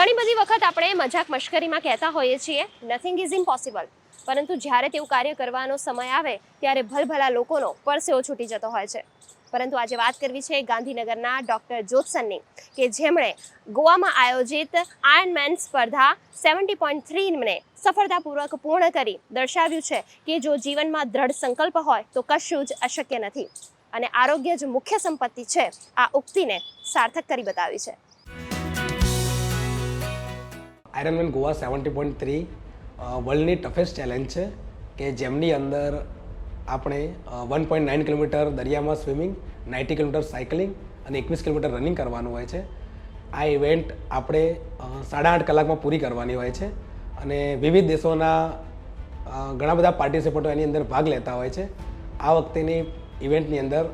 ઘણી બધી વખત આપણે મજાક મશ્કરીમાં કહેતા હોઈએ છીએ નથિંગ ઇઝ ઇમ્પોસિબલ પરંતુ જ્યારે તેવું કાર્ય કરવાનો સમય આવે, ત્યારે ભલભલા લોકોનો પરસેવો છૂટી જતો હોય છે. પરંતુ આજે વાત કરવી છે ગાંધીનગરના ડૉક્ટર જ્યોત્સનની, કે જેમણે ગોવામાં આયોજિત આયર્નમેન સ્પર્ધા સેવન્ટી પોઈન્ટ થ્રીને સફળતાપૂર્વક પૂર્ણ કરી દર્શાવ્યું છે કે જો જીવનમાં દ્રઢ સંકલ્પ હોય, તો કશું જ અશક્ય નથી. અને આરોગ્ય જ મુખ્ય સંપત્તિ છે આ ઉક્તિને સાર્થક કરી બતાવી છે. Ironman Goa seventy point three વર્લ્ડની toughest challenge છે કે જેમની અંદર આપણે વન પોઈન્ટ નાઇન કિલોમીટર દરિયામાં સ્વિમિંગ નાઇન્ટી કિલોમીટર સાયકલિંગ અને એકવીસ કિલોમીટર રનિંગ કરવાનું હોય છે. આ ઇવેન્ટ આપણે સાડા આઠ કલાકમાં પૂરી કરવાની હોય છે અને વિવિધ દેશોના ઘણા બધા પાર્ટિસિપન્ટો એની અંદર ભાગ લેતા હોય છે. આ વખતેની ઇવેન્ટની અંદર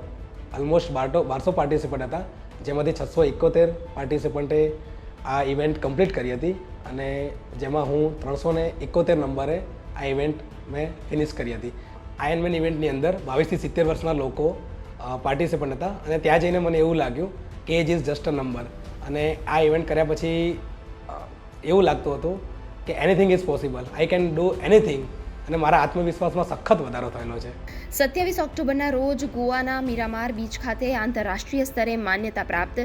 ઓલમોસ્ટ બારસો બારસો પાર્ટિસિપન્ટ હતા, જેમાંથી છસો એકોતેર પાર્ટિસિપન્ટે આ ઇવેન્ટ કમ્પ્લીટ કરી હતી. અને જેમાં હું ત્રણસો ને એકોતેર નંબરે આ ઇવેન્ટ મેં ફિનિશ કરી હતી. આયનમેન ઇવેન્ટની અંદર બાવીસથી સિત્તેર વર્ષના લોકો પાર્ટિસિપન્ટ હતા અને ત્યાં જઈને મને એવું લાગ્યું કે age is just a number અને આ ઇવેન્ટ કર્યા પછી એવું લાગતું હતું કે anything is possible I can do anything અને મારા આત્મવિશ્વાસમાં સખત વધારો થયેલો છે. સત્યાવીસ ઓક્ટોબરના રોજ ગોવાના મીરામાર બીચ ખાતે આંતરરાષ્ટ્રીય સ્તરે માન્યતા પ્રાપ્ત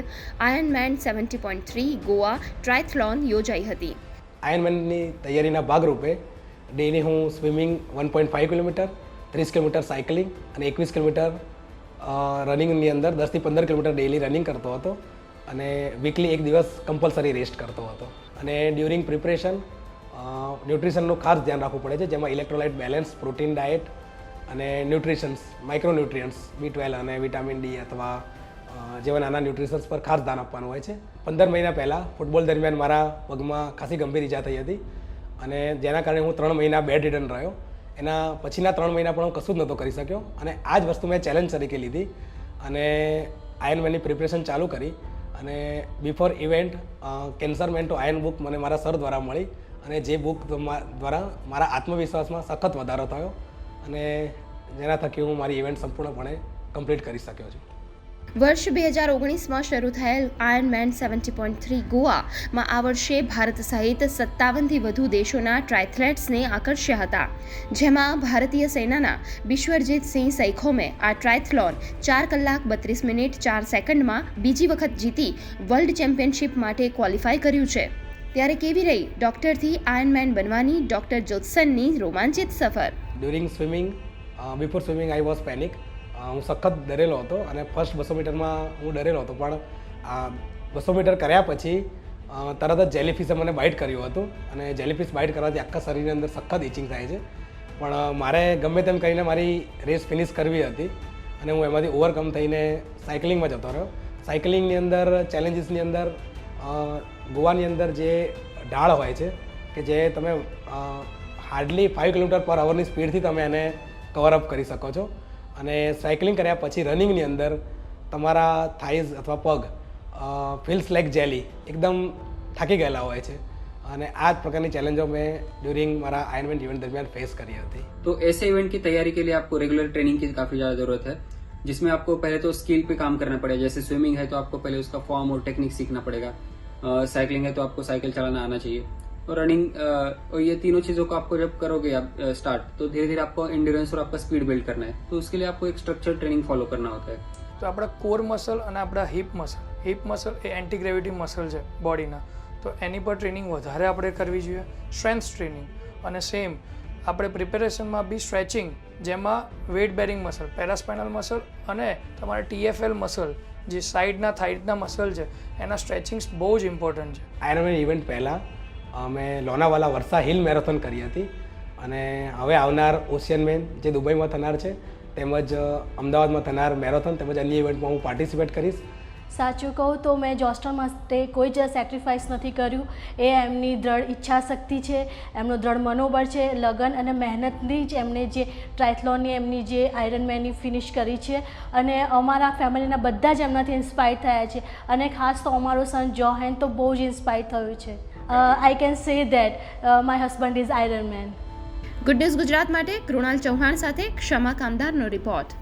ironman seventy point three Goa triathlon યોજાઈ હતી. આયર્નમેનની તૈયારીના ભાગરૂપે ડેલી હું swimming one point five kilometre ત્રીસ કિલોમીટર સાયકલિંગ અને એકવીસ કિલોમીટર રનિંગની અંદર દસથી પંદર કિલોમીટર ડેલી રનિંગ કરતો હતો અને વીકલી એક દિવસ કમ્પલસરી રેસ્ટ કરતો હતો. અને ડ્યુરિંગ પ્રિપરેશન ન્યુટ્રિશનનું ખાસ ધ્યાન રાખવું પડે છે, જેમાં ઇલેક્ટ્રોલાઇટ બેલેન્સ, પ્રોટીન ડાયટ અને ન્યુટ્રિશન્સ માઇક્રોન્યુટ્રિયન્ટ્સ બી ટ્વેલ્વ અને વિટામિન ડી અથવા જેવા નાના ન્યુટ્રિશન્સ પર ખાસ ધ્યાન આપવાનું હોય છે. પંદર મહિના પહેલાં ફૂટબોલ દરમિયાન મારા પગમાં ખાસી ગંભીર ઈજા થઈ હતી અને જેના કારણે હું ત્રણ મહિના બેડ રિટર્ન રહ્યો. એના પછીના ત્રણ મહિના પણ હું કશું જ નહોતો કરી શક્યો અને આ જ વસ્તુ મેં ચેલેન્જ તરીકે લીધી અને આયર્નમેનની પ્રિપરેશન ચાલુ કરી અને before event cancer man to iron book મને મારા સર દ્વારા મળી અને જે બુક દ્વારા મારા આત્મવિશ્વાસમાં સખત વધારો થયો અને જેના થકી હું મારી ઇવેન્ટ સંપૂર્ણપણે કમ્પ્લીટ કરી શક્યો છું. વર્ષ બે હજાર ઓગણીસમાં શરૂ થયેલ આયર્નમેન સેવન્ટી પોઈન્ટ થ્રી ગોવામાં આ વર્ષે ભારત સહિત સત્તાવનથી વધુ દેશોના ટ્રાયથ્લેટ્સને આકર્ષ્યા હતા. જેમાં ભારતીય સેનાના બિશ્વરજીતસિંહ સૈખોમે આ ટ્રાયથલોન ચાર કલાક બત્રીસ મિનિટ ચાર સેકન્ડમાં બીજી વખત જીતી વર્લ્ડ ચેમ્પિયનશિપ માટે ક્વોલિફાય કર્યું છે. ત્યારે કેવી રહી ડોક્ટરથી આયર્નમેન બનવાની ડોક્ટર જ્યોત્સનની રોમાંચિત સફર? During swimming before swimming I was panic હું સખત ડરેલો હતો અને ફર્સ્ટ બસો મીટરમાં હું ડરેલો હતો. પણ બસો મીટર કર્યા પછી તરત જ જેલીફિશે મને બાઇટ કર્યું હતું. અને જેલીફિશ બાઇટ કરવાથી આખા શરીરની અંદર સખત ઇચિંગ થાય છે. પણ મારે ગમે તેમ કરીને મારી રેસ ફિનિશ કરવી હતી. અને હું એમાંથી ઓવરકમ થઈને સાયકલિંગમાં જતો રહ્યો. સાયકલિંગની અંદર ચેલેન્જીસની અંદર ગોવાની અંદર જે ઢાળ હોય છે કે જે તમે હાર્ડલી ફાઇવ કિલોમીટર પર અવરની સ્પીડથી તમે એને કવર અપ કરી શકો છો અને સાયકલિંગ કર્યા પછી રનિંગની અંદર તમારા થાઈઝ અથવા પગ ફીલ્સ લાઈક જેલી એકદમ થાકી ગયેલા હોય છે અને આ જ પ્રકારની ચેલેન્જો મેં ડ્યુરિંગ મારા આયર્નમેન ઇવેન્ટ દરમિયાન ફેસ કરી હતી तो ऐसे इवेंट की तैयारी के लिए आपको रेगुलर ट्रेनिंग की काफी ज्यादा जरूरत है जिसमें आपको पहले तो स्किल पे काम करना पड़ेगा जैसे स्विमिंग है तो आपको पहले उसका फॉर्म और टेक्निक सीखना पड़ेगा साइकिलिंग है तो आपको साइकिल चलाना आना चाहिए और रनिंग और ये तीनों चीजों को आपको जब करोगे आप स्टार्ट तो धीरे धीरे आपको इंड्योरेंस और आपका स्पीड बिल्ड करना है तो उसके लिए आपको एक स्ट्रक्चर ट्रेनिंग फॉलो करना होता है તો આપણા કોર મસલ અને આપણા હિપ મસલ હિપ મસલ એ એન્ટી ગ્રેવિટી મસલ છે બોડીના તો એની પર ટ્રેનિંગ વધારે આપણે કરવી જોઈએ સ્ટ્રેન્થ ટ્રેનિંગ અને સેમ આપણે પ્રિપેરેશનમાં બી સ્ટ્રેચિંગ જેમાં weight bearing muscle paraspinal muscle અને તમારા ટીએફએલ મસલ જે સાઈડના થાઈડના મસલ છે, એના સ્ટ્રેચિંગ્સ બહુ જ ઇમ્પોર્ટન્ટ છે. આયરમેન ઇવેન્ટ પહેલાં અમે લોનાવાલા વર્ષા હિલ મેરેથોન કરી હતી અને હવે આવનાર ઓશિયન મેન જે દુબઈમાં થનાર છે, તેમજ અમદાવાદમાં થનાર મેરેથોન તેમજ અન્ય ઇવેન્ટમાં હું પાર્ટિસિપેટ કરીશ. સાચું કહું તો મેં જોસ્ટન માટે કોઈ જ સેક્રિફાઈસ નથી કર્યું. એ એમની દ્રઢ ઈચ્છા શક્તિ છે, એમનો દ્રઢ મનોબળ છે, લગન અને મહેનતની જ એમને જે ટ્રાયથલોનની એમની જે આયરનમેનની ફિનિશ કરી છે. અને અમારા ફેમિલીના બધા જ એમનાથી ઇન્સ્પાયર થયા છે. અને ખાસ તો અમારો સન જોહેન તો બહુ જ ઇન્સ્પાયર થયું છે. I can say that my husband is iron man good news Gujarat માટે, કૃણાલ ચૌહાણ સાથે ક્ષમા કામદારનો રિપોર્ટ